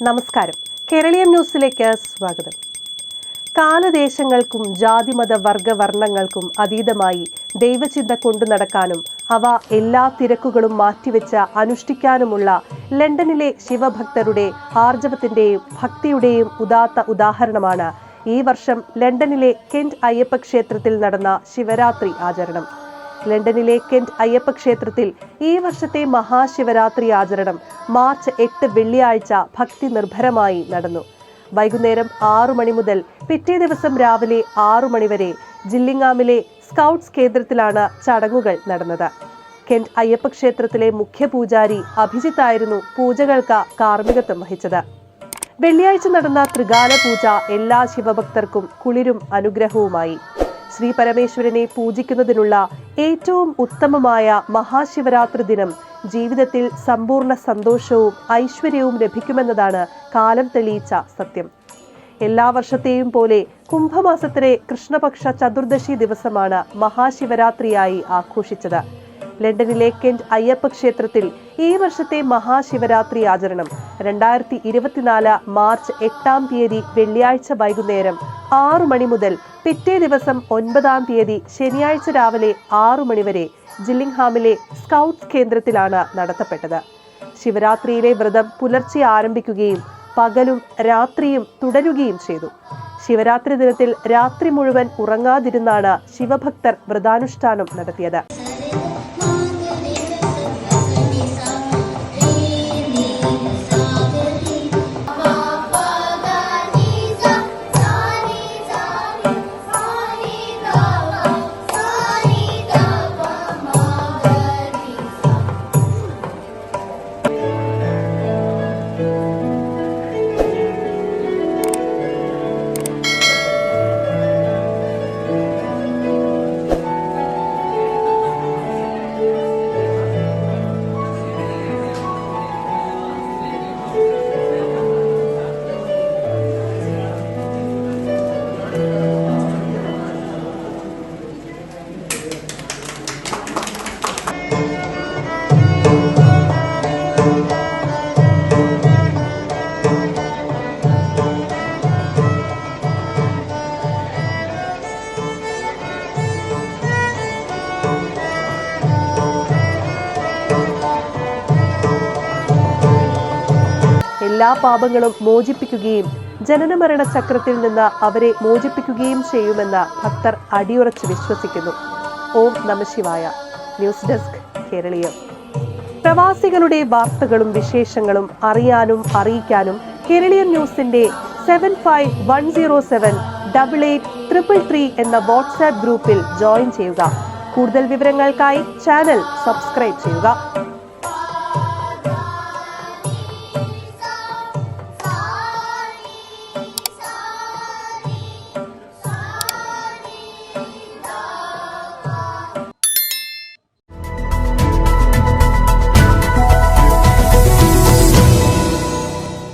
നമസ്കാരം. കേരളീയം ന്യൂസിലേക്ക് സ്വാഗതം. കാലദേശങ്ങൾക്കും ജാതിമത വർഗ വർണങ്ങൾക്കും അതീതമായി ദൈവചിന്ത കൊണ്ടു നടക്കാനും അവ എല്ലാ തിരക്കുകളും മാറ്റിവെച്ച് അനുഷ്ഠിക്കാനുമുള്ള ലണ്ടനിലെ ശിവഭക്തരുടെ ആർജവത്തിന്റെയും ഭക്തിയുടെയും ഉദാത്ത ഉദാഹരണമാണ് ഈ വർഷം ലണ്ടനിലെ കെന്റ് അയ്യപ്പ ക്ഷേത്രത്തിൽ നടന്ന ശിവരാത്രി ആചരണം. ലണ്ടനിലെ കെന്റ് അയ്യപ്പ ക്ഷേത്രത്തിൽ ഈ വർഷത്തെ മഹാശിവരാത്രി ആചരണം മാർച്ച് എട്ട് വെള്ളിയാഴ്ച ഭക്തി നിർഭരമായി നടന്നു. വൈകുന്നേരം ആറു മണി മുതൽ പിറ്റേ ദിവസം രാവിലെ ആറു മണിവരെ ജില്ലിങ്ങാമിലെ സ്കൗട്ട്സ് കേന്ദ്രത്തിലാണ് ചടങ്ങുകൾ നടന്നത്. കെന്റ് അയ്യപ്പ ക്ഷേത്രത്തിലെ മുഖ്യ പൂജാരി അഭിജിത്തായിരുന്നു പൂജകൾക്ക് കാർമ്മികത്വം വഹിച്ചത്. വെള്ളിയാഴ്ച നടന്ന ത്രികാല പൂജ എല്ലാ ശിവഭക്തർക്കും കുളിരും അനുഗ്രഹവുമായി. ശ്രീ പരമേശ്വരനെ പൂജിക്കുന്നതിനുള്ള ഏറ്റവും ഉത്തമമായ മഹാശിവരാത്രി ദിനം ജീവിതത്തിൽ സമ്പൂർണ സന്തോഷവും ഐശ്വര്യവും ലഭിക്കുമെന്നതാണ് കാലം തെളിയിച്ച സത്യം. എല്ലാ വർഷത്തെയും പോലെ കുംഭമാസത്തിലെ കൃഷ്ണപക്ഷ ചതുർദശി ദിവസമാണ് മഹാശിവരാത്രിയായി ആഘോഷിച്ചത്. ലണ്ടനിലെ കെന്റ് അയ്യപ്പ ക്ഷേത്രത്തിൽ ഈ വർഷത്തെ മഹാശിവരാത്രി ആചരണം. രണ്ടായിരത്തി ഇരുപത്തിനാല് മാർച്ച് എട്ടാം തീയതി വെള്ളിയാഴ്ച വൈകുന്നേരം ആറു മണി മുതൽ പിറ്റേ ദിവസം ഒൻപതാം തീയതി ശനിയാഴ്ച രാവിലെ ആറു മണിവരെ ജില്ലിംഗ്ഹാമിലെ സ്കൗട്ട്സ് കേന്ദ്രത്തിലാണ് നടത്തപ്പെട്ടത്. ശിവരാത്രിയിലെ വ്രതം പുലർച്ചെ ആരംഭിക്കുകയും പകലും രാത്രിയും തുടരുകയും ചെയ്തു. ശിവരാത്രി ദിനത്തിൽ രാത്രി മുഴുവൻ ഉറങ്ങാതിരുന്നാണ് ശിവഭക്തർ വ്രതാനുഷ്ഠാനം നടത്തിയത്. എല്ലാ പാപങ്ങളും മോചിപ്പിക്കുകയും ജനനമരണ ചക്രത്തിൽ നിന്ന് അവരെ മോചിപ്പിക്കുകയും ചെയ്യുമെന്ന് ഭക്തർ അടിയുറച്ച് വിശ്വസിക്കുന്നു. ഓം നമശിവായ ന്യൂസ് ഡെസ്ക് കേരളീയം പ്രവാസികളുടെ വാർത്തകളും വിശേഷങ്ങളും അറിയാനും അറിയിക്കാനും കേരളീയം ന്യൂസിന്റെ seven five one zero seven double eight triple three എന്ന വാട്സാപ്പ് ഗ്രൂപ്പിൽ ജോയിൻ ചെയ്യുക. കൂടുതൽ വിവരങ്ങൾക്കായി ചാനൽ സബ്സ്ക്രൈബ് ചെയ്യുക.